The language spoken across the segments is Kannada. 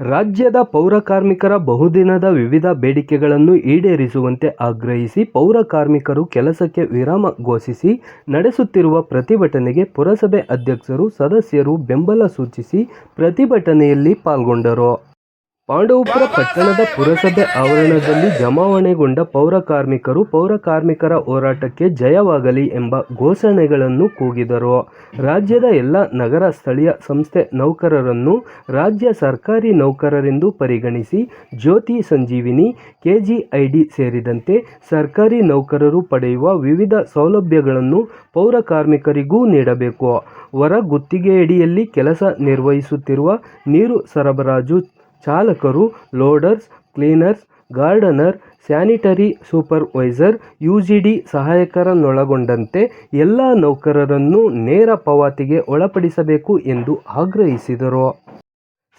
ರಾಜ್ಯದ ಪೌರಕಾರ್ಮಿಕರ ಬಹುದಿನದ ವಿವಿಧ ಬೇಡಿಕೆಗಳನ್ನು ಈಡೇರಿಸುವಂತೆ ಆಗ್ರಹಿಸಿ ಪೌರಕಾರ್ಮಿಕರು ಕೆಲಸಕ್ಕೆ ವಿರಾಮ ಘೋಷಿಸಿ ನಡೆಸುತ್ತಿರುವ ಪ್ರತಿಭಟನೆಗೆ ಪುರಸಭೆ ಅಧ್ಯಕ್ಷರು, ಸದಸ್ಯರು ಬೆಂಬಲ ಸೂಚಿಸಿ ಪ್ರತಿಭಟನೆಯಲ್ಲಿ ಪಾಲ್ಗೊಂಡರು. ಪಾಂಡವಪುರ ಪಟ್ಟಣದ ಪುರಸಭೆ ಆವರಣದಲ್ಲಿ ಜಮಾವಣೆಗೊಂಡ ಪೌರ ಕಾರ್ಮಿಕರು ಪೌರ ಕಾರ್ಮಿಕರ ಹೋರಾಟಕ್ಕೆ ಜಯವಾಗಲಿ ಎಂಬ ಘೋಷಣೆಗಳನ್ನು ಕೂಗಿದರು. ರಾಜ್ಯದ ಎಲ್ಲ ನಗರ ಸ್ಥಳೀಯ ಸಂಸ್ಥೆ ನೌಕರರನ್ನು ರಾಜ್ಯ ಸರ್ಕಾರಿ ನೌಕರರೆಂದು ಪರಿಗಣಿಸಿ ಜ್ಯೋತಿ ಸಂಜೀವಿನಿ, ಕೆಜಿಐಡಿ ಸೇರಿದಂತೆ ಸರ್ಕಾರಿ ನೌಕರರು ಪಡೆಯುವ ವಿವಿಧ ಸೌಲಭ್ಯಗಳನ್ನು ಪೌರ ಕಾರ್ಮಿಕರಿಗೂ ನೀಡಬೇಕು. ಹೊರ ಗುತ್ತಿಗೆಯಡಿಯಲ್ಲಿ ಕೆಲಸ ನಿರ್ವಹಿಸುತ್ತಿರುವ ನೀರು ಸರಬರಾಜು ಚಾಲಕರು, loaders, cleaners, gardener, sanitary supervisor, UGD ಸಹಾಯಕರನ್ನೊಳಗೊಂಡಂತೆ ಎಲ್ಲ ನೌಕರರನ್ನು ನೇರ ಪಾವತಿಗೆ ಒಳಪಡಿಸಬೇಕು ಎಂದು ಆಗ್ರಹಿಸಿದರು.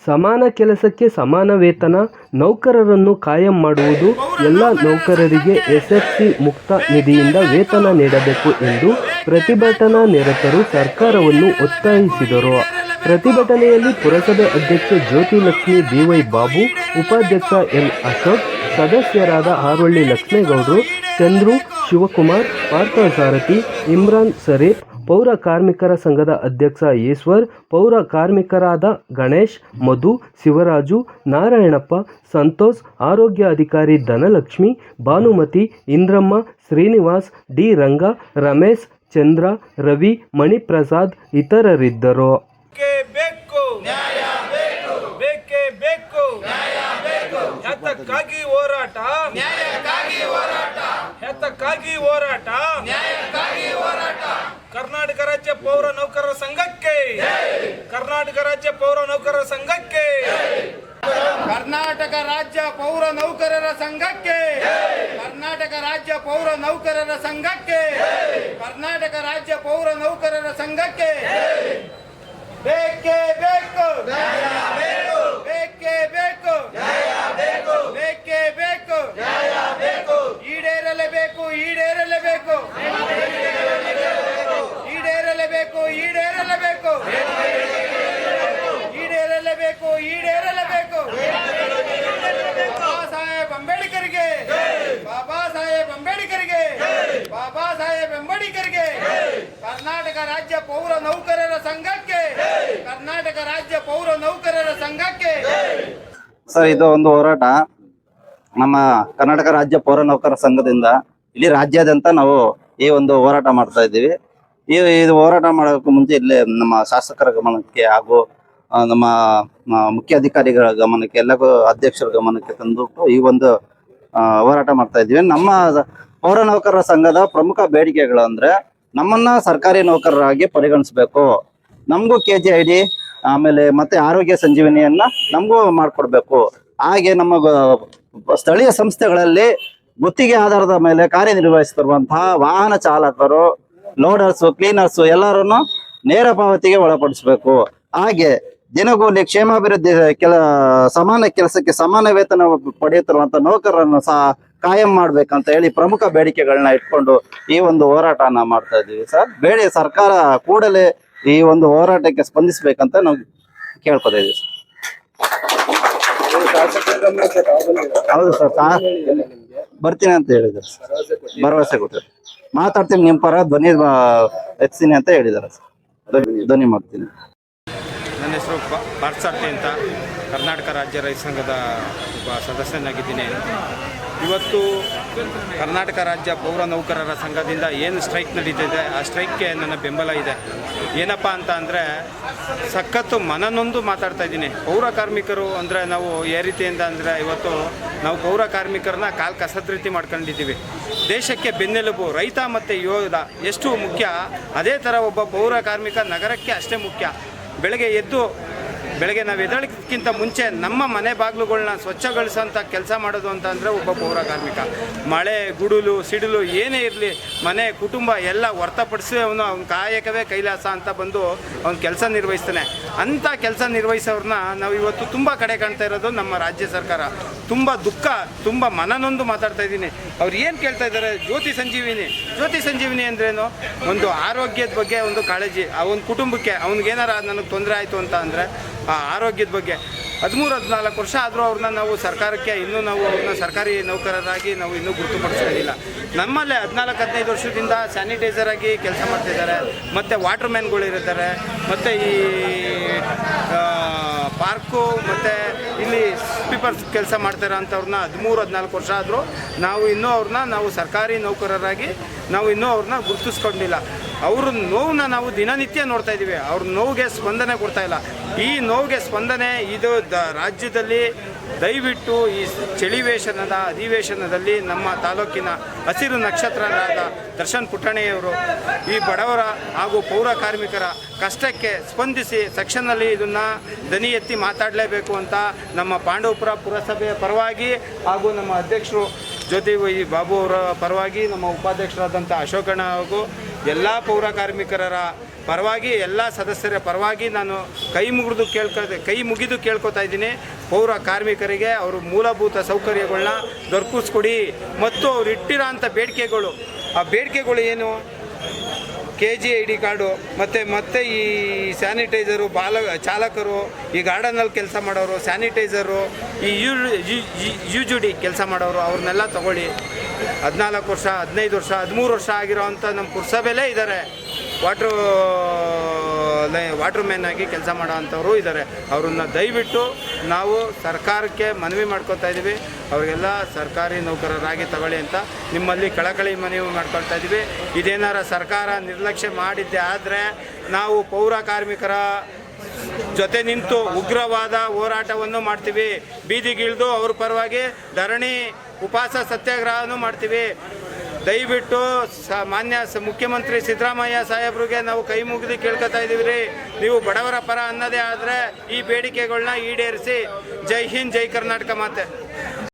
ಸಮಾನ ಕೆಲಸಕ್ಕೆ ಸಮಾನ ವೇತನ, ನೌಕರರನ್ನು ಕಾಯಂ ಮಾಡುವುದು ಎಲ್ಲ ನೌಕರರಿಗೆ ಎಸ್ಎಫ್ಸಿ ಮುಕ್ತ ನಿಧಿಯಿಂದ ವೇತನ ನೀಡಬೇಕು ಎಂದು ಪ್ರತಿಭಟನಾ ನಿರತರು ಸರ್ಕಾರವನ್ನು ಒತ್ತಾಯಿಸಿದರು. ಪ್ರತಿಭಟನೆಯಲ್ಲಿ ಪುರಸಭೆ ಅಧ್ಯಕ್ಷೆ ಜ್ಯೋತಿಲಕ್ಷ್ಮಿ ಬಿವೈ ಬಾಬು, ಉಪಾಧ್ಯಕ್ಷ ಎಲ್ ಅಶೋಕ್, ಸದಸ್ಯರಾದ ಆರೊಳ್ಳಿ ಲಕ್ಷ್ಮೇಗೌಡರು, ಚಂದ್ರು, ಶಿವಕುಮಾರ್ ಪಾರ್ಥಸಾರಥಿ ಇಮ್ರಾನ್ ಸರೀಫ್, ಪೌರ ಕಾರ್ಮಿಕರ ಸಂಘದ ಅಧ್ಯಕ್ಷ ಈಶ್ವರ್, ಪೌರ ಕಾರ್ಮಿಕರಾದ ಗಣೇಶ್, ಮಧು, ಶಿವರಾಜು, ನಾರಾಯಣಪ್ಪ, ಸಂತೋಷ್, ಆರೋಗ್ಯ ಅಧಿಕಾರಿ ಧನಲಕ್ಷ್ಮಿ, ಭಾನುಮತಿ, ಇಂದ್ರಮ್ಮ, ಶ್ರೀನಿವಾಸ್, ಡಿ ರಂಗ, ರಮೇಶ್, ಚಂದ್ರ, ರವಿ, ಮಣಿಪ್ರಸಾದ್ ಇತರರಿದ್ದರು. ಬೇಕೇ ಬೇಕು. ನ್ಯಾಯ ಬೇಕು ಬೇಕೇ. ಬೇಕು ನ್ಯಾಯ ಬೇಕು ಹೆತ್ತಕ್ಕಾಗಿ ಹೋರಾಟ? ನ್ಯಾಯಕ್ಕಾಗಿ ಹೋರಾಟ ಹೆತ್ತಕ್ಕಾಗಿ ಹೋರಾಟ ನ್ಯಾಯಕ್ಕಾಗಿ ಹೋರಾಟ? ಕರ್ನಾಟಕ ರಾಜ್ಯ ಪೌರ ನೌಕರರ ಸಂಘಕ್ಕೆ? ಕರ್ನಾಟಕ ರಾಜ್ಯ ಪೌರ ನೌಕರರ ಸಂಘಕ್ಕೆ? ಕರ್ನಾಟಕ ರಾಜ್ಯ ಪೌರ ನೌಕರರ ಸಂಘಕ್ಕೆ? ಕರ್ನಾಟಕ ರಾಜ್ಯ ಪೌರ ನೌಕರರ ಸಂಘಕ್ಕೆ? ಕರ್ನಾಟಕ ರಾಜ್ಯ ಪೌರ ನೌಕರರ ಸಂಘಕ್ಕೆ? ಬೇಕು ಕರ್ನಾಟಕ ರಾಜ್ಯ ಪೌರ ನೌಕರರ ಸಂಘಕ್ಕೆ, ಕರ್ನಾಟಕ ರಾಜ್ಯ ಪೌರ ನೌಕರರ ಸಂಘಕ್ಕೆ. ಸರ್, ಇದು ಒಂದು ಹೋರಾಟ. ನಮ್ಮ ಕರ್ನಾಟಕ ರಾಜ್ಯ ಪೌರ ನೌಕರ ಸಂಘದಿಂದ ಇಲ್ಲಿ ರಾಜ್ಯಾದ್ಯಂತ ನಾವು ಈ ಒಂದು ಹೋರಾಟ ಮಾಡ್ತಾ ಇದ್ದೀವಿ. ಈ ಇದು ಹೋರಾಟ ಮಾಡೋಕ್ಕೂ ಮುಂಚೆ ಇಲ್ಲಿ ನಮ್ಮ ಶಾಸಕರ ಗಮನಕ್ಕೆ ಹಾಗೂ ನಮ್ಮ ಮುಖ್ಯಾಧಿಕಾರಿಗಳ ಗಮನಕ್ಕೆ ಎಲ್ಲಕ್ಕೂ ಅಧ್ಯಕ್ಷರ ಗಮನಕ್ಕೆ ತಂದುಬಿಟ್ಟು ಈ ಒಂದು ಹೋರಾಟ ಮಾಡ್ತಾ ಇದ್ದೀವಿ. ನಮ್ಮ ಪೌರ ನೌಕರರ ಸಂಘದ ಪ್ರಮುಖ ಬೇಡಿಕೆಗಳು ಅಂದ್ರೆ ನಮ್ಮನ್ನ ಸರ್ಕಾರಿ ನೌಕರರಾಗಿ ಪರಿಗಣಿಸಬೇಕು. ನಮಗೂ ಕೆ ಜಿ ಐ ಡಿ ಆಮೇಲೆ ಮತ್ತೆ ಆರೋಗ್ಯ ಸಂಜೀವನಿಯನ್ನ ನಮಗೂ ಮಾಡಿಕೊಡ್ಬೇಕು. ಹಾಗೆ ನಮ್ಮ ಸ್ಥಳೀಯ ಸಂಸ್ಥೆಗಳಲ್ಲಿ ಗುತ್ತಿಗೆ ಆಧಾರದ ಮೇಲೆ ಕಾರ್ಯನಿರ್ವಹಿಸುತ್ತಿರುವಂತಹ ವಾಹನ ಚಾಲಕರು, ಲೋಡರ್ಸು, ಕ್ಲೀನರ್ಸ್ ಎಲ್ಲರನ್ನು ನೇರ ಪಾವತಿಗೆ ಒಳಪಡಿಸಬೇಕು. ಹಾಗೆ ದಿನಗೂಲಿ ಕ್ಷೇಮಾಭಿವೃದ್ಧಿ ಕೆಲ, ಸಮಾನ ಕೆಲಸಕ್ಕೆ ಸಮಾನ ವೇತನ ಪಡೆಯುತ್ತಿರುವಂತಹ ನೌಕರರನ್ನು ಸಹ ಕಾಯಂ ಮಾಡ್ಬೇಕಂತ ಹೇಳಿ ಪ್ರಮುಖ ಬೇಡಿಕೆಗಳನ್ನ ಇಟ್ಕೊಂಡು ಈ ಒಂದು ಹೋರಾಟನ ಮಾಡ್ತಾ ಇದ್ದೀವಿ ಸರ್. ಬೇಡಿ ಸರ್ಕಾರ ಕೂಡಲೇ ಈ ಒಂದು ಹೋರಾಟಕ್ಕೆ ಸ್ಪಂದಿಸ್ಬೇಕಂತ ನಾವು ಕೇಳ್ಕೊತಾ ಇದೀವಿ ಹೌದು ಸರ್ ಬರ್ತೀನಿ ಅಂತ ಹೇಳಿದ್ದಾರೆ ಸರ್. ಭರವಸೆ ಕೊಟ್ಟರು ಮಾತಾಡ್ತೀನಿ ನಿಮ್ಮ ಪರ, ಧ್ವನಿ ಹೆಚ್ಚಿನಿ ಅಂತ ಹೇಳಿದ್ದಾರೆ ಸರ್. ಧ್ವನಿ- ಮಾಡ್ತೀನಿ. ನನ್ನ ಹೆಸರು ಪ- ಅಂತ ಕರ್ನಾಟಕ ರಾಜ್ಯ ರೈತ ಸಂಘದ ಒಬ್ಬ ಸದಸ್ಯನಾಗಿದ್ದೀನಿ. ಇವತ್ತು ಕರ್ನಾಟಕ ರಾಜ್ಯ ಪೌರ ನೌಕರರ ಸಂಘದಿಂದ ಏನು ಸ್ಟ್ರೈಕ್ ನಡೀತಿದೆ, ಆ ಸ್ಟ್ರೈಕ್ಗೆ ನನ್ನ ಬೆಂಬಲ ಇದೆ. ಏನಪ್ಪ ಅಂತ ಅಂದರೆ, ಸಖತ್ತು ಮನನೊಂದು ಮಾತಾಡ್ತಾ ಇದ್ದೀನಿ. ಪೌರ ಕಾರ್ಮಿಕರು ಅಂದರೆ ನಾವು ಯಾವ ರೀತಿಯಿಂದ ಅಂದರೆ ಇವತ್ತು ನಾವು ಪೌರ ಕಾರ್ಮಿಕರನ್ನ ಕಾಲು ಕಸದ ರೀತಿ ಮಾಡ್ಕೊಂಡಿದ್ದೀವಿ. ದೇಶಕ್ಕೆ ಬೆನ್ನೆಲುಬು, ರೈತ ಮತ್ತು ಯೋಧ ಎಷ್ಟು ಮುಖ್ಯ, ಅದೇ ಥರ ಒಬ್ಬ ಪೌರ ಕಾರ್ಮಿಕ ನಗರಕ್ಕೆ ಅಷ್ಟೇ ಮುಖ್ಯ. ಬೆಳಗ್ಗೆ ಎದ್ದು ಬೆಳಗ್ಗೆ ನಾವು ಎದ್ದೇಳಕ್ಕಿಂತ ಮುಂಚೆ ನಮ್ಮ ಮನೆ ಬಾಗಿಲುಗಳನ್ನ ಸ್ವಚ್ಛಗೊಳಿಸೋಂಥ ಕೆಲಸ ಮಾಡೋದು ಅಂತ ಅಂದರೆ ಒಬ್ಬ ಪೌರ ಕಾರ್ಮಿಕ. ಮಳೆ, ಗುಡುಲು, ಸಿಡಿಲು ಏನೇ ಇರಲಿ, ಮನೆ, ಕುಟುಂಬ ಎಲ್ಲ ಹೊರತುಪಡಿಸಿ ಅವನು ಅವ್ನ ಕಾಯಕವೇ ಕೈಲಾಸ ಅಂತ ಬಂದು ಅವ್ನ ಕೆಲಸ ನಿರ್ವಹಿಸ್ತಾನೆ. ಅಂಥ ಕೆಲಸ ನಿರ್ವಹಿಸೋರನ್ನ ನಾವು ಇವತ್ತು ತುಂಬ ಕಡೆ ಕಾಣ್ತಾ ಇರೋದು ನಮ್ಮ ರಾಜ್ಯ ಸರ್ಕಾರ. ತುಂಬ ದುಃಖ, ತುಂಬ ಮನನೊಂದು ಮಾತಾಡ್ತಾ ಇದ್ದೀನಿ. ಅವ್ರು ಏನು ಕೇಳ್ತಾ ಇದ್ದಾರೆ ಜ್ಯೋತಿ ಸಂಜೀವಿನಿ. ಜ್ಯೋತಿ ಸಂಜೀವಿನಿ ಅಂದ್ರೇನು? ಒಂದು ಆರೋಗ್ಯದ ಬಗ್ಗೆ ಒಂದು ಕಾಳಜಿ. ಆ ಒಂದು ಕುಟುಂಬಕ್ಕೆ ಅವ್ನಿಗೇನಾರ ನನಗೆ ತೊಂದರೆ ಆಯಿತು ಅಂತ ಅಂದರೆ, ಆ ಆರೋಗ್ಯದ ಬಗ್ಗೆ ಹದಿಮೂರು, ಹದಿನಾಲ್ಕು ವರ್ಷ ಆದರೂ ಅವ್ರನ್ನ ನಾವು ಸರ್ಕಾರಕ್ಕೆ ಇನ್ನೂ ನಾವು ಅವ್ರನ್ನ ಸರ್ಕಾರಿ ನೌಕರರಾಗಿ ನಾವು ಇನ್ನೂ ಗುರುತುಪಡಿಸ್ಕೊಂಡಿಲ್ಲ ನಮ್ಮಲ್ಲೇ ಹದಿನಾಲ್ಕು, ಹದಿನೈದು ವರ್ಷದಿಂದ ಸ್ಯಾನಿಟೈಸರ್ ಆಗಿ ಕೆಲಸ ಮಾಡ್ತಿದ್ದಾರೆ. ಮತ್ತು ವಾಟರ್ ಮ್ಯಾನ್ಗಳು ಇರ್ತಾರೆ ಮತ್ತು ಈ ಪಾರ್ಕು ಮತ್ತು ಇಲ್ಲಿ ಸ್ಪೀಪರ್ಸ್ ಕೆಲಸ ಮಾಡ್ತಾರ ಅಂಥವ್ರನ್ನ ಹದಿಮೂರು, ಹದಿನಾಲ್ಕು ವರ್ಷ ಆದರೂ ನಾವು ಇನ್ನೂ ಅವ್ರನ್ನ ನಾವು ಸರ್ಕಾರಿ ನೌಕರರಾಗಿ ನಾವು ಇನ್ನೂ ಅವ್ರನ್ನ ಗುರುತಿಸ್ಕೊಂಡಿಲ್ಲ. ಅವ್ರ ನೋವನ್ನ ನಾವು ದಿನನಿತ್ಯ ನೋಡ್ತಾ ಇದ್ದೀವಿ. ಅವ್ರ ನೋವಿಗೆ ಸ್ಪಂದನೆ ಕೊಡ್ತಾ ಇಲ್ಲ. ಈ ನೋವಿಗೆ ಸ್ಪಂದನೆ ಇದು ದ ರಾಜ್ಯದಲ್ಲಿ ದಯವಿಟ್ಟು ಈ ಚಳಿವೇಶನದ ಅಧಿವೇಶನದಲ್ಲಿ ನಮ್ಮ ತಾಲೂಕಿನ ಹಸಿರು ನಕ್ಷತ್ರರಾದ ದರ್ಶನ್ ಪುಟ್ಟಣೆಯವರು ಈ ಬಡವರ ಹಾಗೂ ಪೌರ ಕಾರ್ಮಿಕರ ಕಷ್ಟಕ್ಕೆ ಸ್ಪಂದಿಸಿ ಸೆಕ್ಷನ್ನಲ್ಲಿ ಇದನ್ನು ದನಿ ಎತ್ತಿ ಮಾತಾಡಲೇಬೇಕು ಅಂತ ನಮ್ಮ ಪಾಂಡವಪುರ ಪುರಸಭೆಯ ಪರವಾಗಿ ಹಾಗೂ ನಮ್ಮ ಅಧ್ಯಕ್ಷರು ಜ್ಯೋತಿ ಬಾಬು ಅವರ ಪರವಾಗಿ, ನಮ್ಮ ಉಪಾಧ್ಯಕ್ಷರಾದಂಥ ಅಶೋಕಣ್ಣ ಹಾಗೂ ಎಲ್ಲ ಪೌರ ಕಾರ್ಮಿಕರ ಪರವಾಗಿ, ಎಲ್ಲ ಸದಸ್ಯರ ಪರವಾಗಿ ನಾನು ಕೈ ಮುಗಿದು ಕೇಳ್ಕೊ, ಕೈ ಮುಗಿದು ಕೇಳ್ಕೊತಾ ಇದ್ದೀನಿ. ಪೌರ ಕಾರ್ಮಿಕರಿಗೆ ಅವರು ಮೂಲಭೂತ ಸೌಕರ್ಯಗಳನ್ನ ದೊರಕಿಸ್ಕೊಡಿ ಮತ್ತು ಅವ್ರು ಇಟ್ಟಿರೋ ಅಂಥ ಬೇಡಿಕೆಗಳು. ಆ ಬೇಡಿಕೆಗಳು ಏನು? K G I D card, ಮತ್ತು, ಮತ್ತೆ ಈ ಸ್ಯಾನಿಟೈಸರು, ಬಾಲ, ಚಾಲಕರು, ಈ ಗಾರ್ಡನಲ್ಲಿ ಕೆಲಸ ಮಾಡೋರು, ಸ್ಯಾನಿಟೈಸರು, ಈ ಯು ಯು ಜು ಡಿ ಕೆಲಸ ಮಾಡೋರು, ಅವ್ರನ್ನೆಲ್ಲ ತಗೊಳ್ಳಿ. ಹದಿನಾಲ್ಕು ವರ್ಷ, ಹದಿನೈದು ವರ್ಷ, ಹದಿಮೂರು ವರ್ಷ ಆಗಿರೋ ಅಂಥ ನಮ್ಮ ಪುರ್ಸಭೆಲೇ ಇದ್ದಾರೆ. ವಾಟ್ರು ವಾಟ್ರ್ ಮ್ಯಾನ್ ಆಗಿ ಕೆಲಸ ಮಾಡೋ ಅಂಥವ್ರು ಇದ್ದಾರೆ ಅವ್ರನ್ನ ದಯವಿಟ್ಟು ನಾವು ಸರ್ಕಾರಕ್ಕೆ ಮನವಿ ಮಾಡ್ಕೊತಾ ಇದ್ದೀವಿ. ಅವರಿಗೆಲ್ಲ ಸರ್ಕಾರಿ ನೌಕರರಾಗಿ ತಗೊಳ್ಳಿ ಅಂತ ನಿಮ್ಮಲ್ಲಿ ಕಳಕಳಿ ಮನವಿ ಮಾಡ್ಕೊಳ್ತಾ ಇದ್ದೀವಿ. ಇದೇನಾರ ಸರ್ಕಾರ ನಿರ್ಲಕ್ಷ್ಯ ಮಾಡಿದ್ದೆ ಆದರೆ ನಾವು ಪೌರ ಕಾರ್ಮಿಕರ ಜೊತೆ ನಿಂತು ಉಗ್ರವಾದ ಹೋರಾಟವನ್ನು ಮಾಡ್ತೀವಿ. ಬೀದಿಗಿಳಿದು ಅವ್ರ ಪರವಾಗಿ ಧರಣಿ, ಉಪವಾಸ ಸತ್ಯಾಗ್ರಹನೂ ಮಾಡ್ತೀವಿ. ದಯವಿಟ್ಟು ಸ ಮಾನ್ಯ ಮುಖ್ಯಮಂತ್ರಿ ಸಿದ್ದರಾಮಯ್ಯ ಸಾಹೇಬ್ರಿಗೆ ನಾವು ಕೈ ಮುಗಿದು ಕೇಳ್ಕೊತಾ ಇದ್ದೀವಿ. ರೀ ನೀವು ಬಡವರ ಪರ ಅನ್ನೋದೇ ಆದರೆ ಈ ಬೇಡಿಕೆಗಳನ್ನ ಈಡೇರಿಸಿ. ಜೈ ಹಿಂದ್, ಜೈ ಕರ್ನಾಟಕ ಮಾತೆ.